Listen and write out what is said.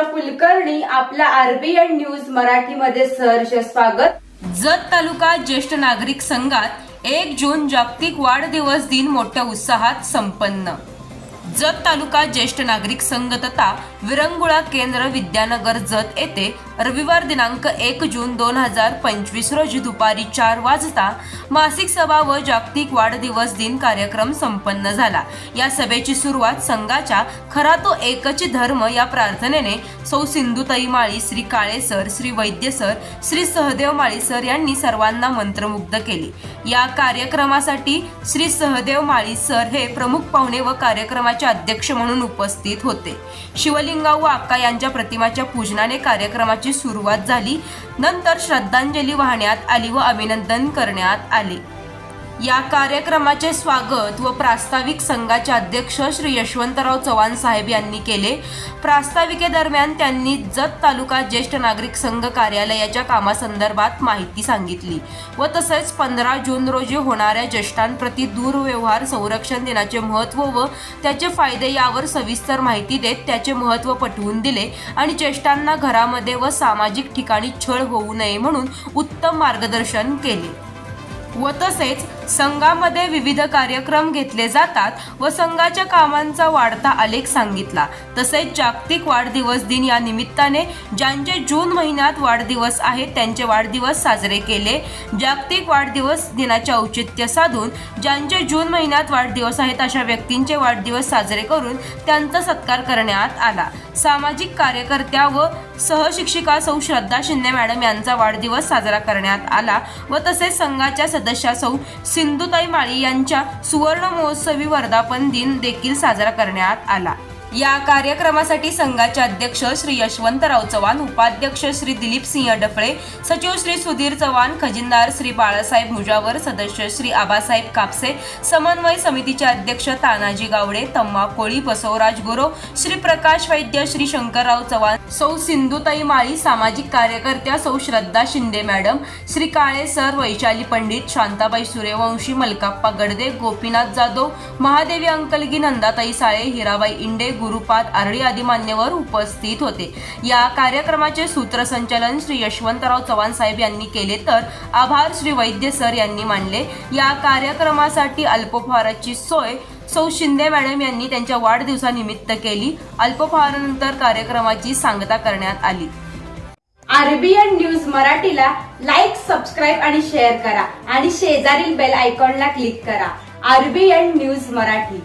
नमस्कार कुलकर्णी आपल्या RBN news मराठीमध्ये सहर्ष स्वागत. जत तालुका ज्येष्ठ नागरिक संघात एक जून जागतिक वाढदिवस दिन मोठ्या उत्साहात संपन्न. जत तालुका ज्येष्ठ नागरिक संघ तथा विरंगुळा केंद्र विद्यानगर जत येथे रविवार दिनांक एक जून दोन हजार पंचवीस रोजी दुपारी चार वाजता मासिक सभा व जागतिक वाढदिवस दिन कार्यक्रम संपन्न झाला. या सभेची सुरुवात संघाच्या खरा तो एकच धर्म या प्रार्थनेने सौ Sindhutai Mali Shri Kale sir Shri Vaidya sir Shri Sahdev Mali sir यांनी सर्वांना मंत्रमुग्ध केले. या कार्यक्रमासाठी श्री सहदेव माळी सर हे प्रमुख पाहुणे व कार्यक्रमाचे अध्यक्ष म्हणून उपस्थित होते. शिवलिंगा व आक्का यांच्या प्रतिमाच्या पूजनाने कार्यक्रमाची सुरुवात झाली. नंतर श्रद्धांजली वाहण्यात आली व अभिनंदन करण्यात आले. या कार्यक्रमाचे स्वागत व प्रास्ताविक संघाचे अध्यक्ष श्री यशवंतराव चव्हाण साहेब यांनी केले. प्रास्ताविकेदरम्यान त्यांनी जत तालुका ज्येष्ठ नागरिक संघ कार्यालयाच्या कामासंदर्भात माहिती सांगितली व तसेच पंधरा जून रोजी होणाऱ्या ज्येष्ठांप्रती दूरव्यवहार संरक्षण दिनाचे महत्त्व व त्याचे फायदे यावर सविस्तर माहिती देत त्याचे महत्त्व पटवून दिले आणि ज्येष्ठांना घरामध्ये व सामाजिक ठिकाणी छळ होऊ नये म्हणून उत्तम मार्गदर्शन केले. व तसेच संघामध्ये विविध कार्यक्रम घेतले जातात व संघाच्या कामांचा वाढता आलेख सांगितला. तसेच जागतिक वाढदिवस दिन या निमित्ताने ज्यांचे जून महिन्यात वाढदिवस आहेत त्यांचे वाढदिवस साजरे केले. जागतिक वाढदिवस दिनाचे औचित्य साधून ज्यांचे जून महिन्यात वाढदिवस आहेत अशा व्यक्तींचे वाढदिवस साजरे करून त्यांचा सत्कार करण्यात आला. सामाजिक कार्यकर्त्या व सहशिक्षिका सौ श्रद्धा शिंदे मॅडम यांचा वाढदिवस साजरा करण्यात आला व तसेच संघाच्या सदस्या सौ सिंधुताई माळी यांच्या सुवर्ण महोत्सवी वर्धापन दिन देखील साजरा करण्यात आला. या कार्यक्रमासाठी संघाचे अध्यक्ष श्री यशवंतराव चव्हाण उपाध्यक्ष श्री दिलीप सिंह डफळे सचिव श्री सुधीर चव्हाण खजिनदार श्री बाळासाहेब मुजावर सदस्य श्री आबासाहेब कापसे समन्वय समितीचे अध्यक्ष तानाजी गावडे तम्मा कोळी बसवराज गुरो श्री प्रकाश वैद्य श्री शंकरराव चव्हाण सौ सिंधुताई माळी सामाजिक कार्यकर्त्या सौ Shraddha Shinde madam Shri Kale sir Vaishali Pandit Shantabai Suryavanshi Malkappa Gadde Gopinath Jadhav Mahadevi Ankalgi Nandatai Sale Hirabai Inde Gurupad RD आदी मान्यवर उपस्थित होते. या कार्यक्रमाचे सूत्रसंचालन श्री यशवंतराव चव्हाण साहेब यांनी केले तर आभार श्री वैद्य सर यांनी मानले. या कार्यक्रमासाठी अल्पोपहाराची सोय सौ शिंदे मॅडम यांनी त्यांच्या वाढदिवसानिमित्त केली. अल्पोपहारानंतर कार्यक्रमाची सांगता करण्यात आली. आरबीएन न्यूज मराठीला लाईक सबस्क्राईब आणि शेअर करा. आणि शेजारील बेल आयकॉनला क्लिक करा. RBN news Marathi.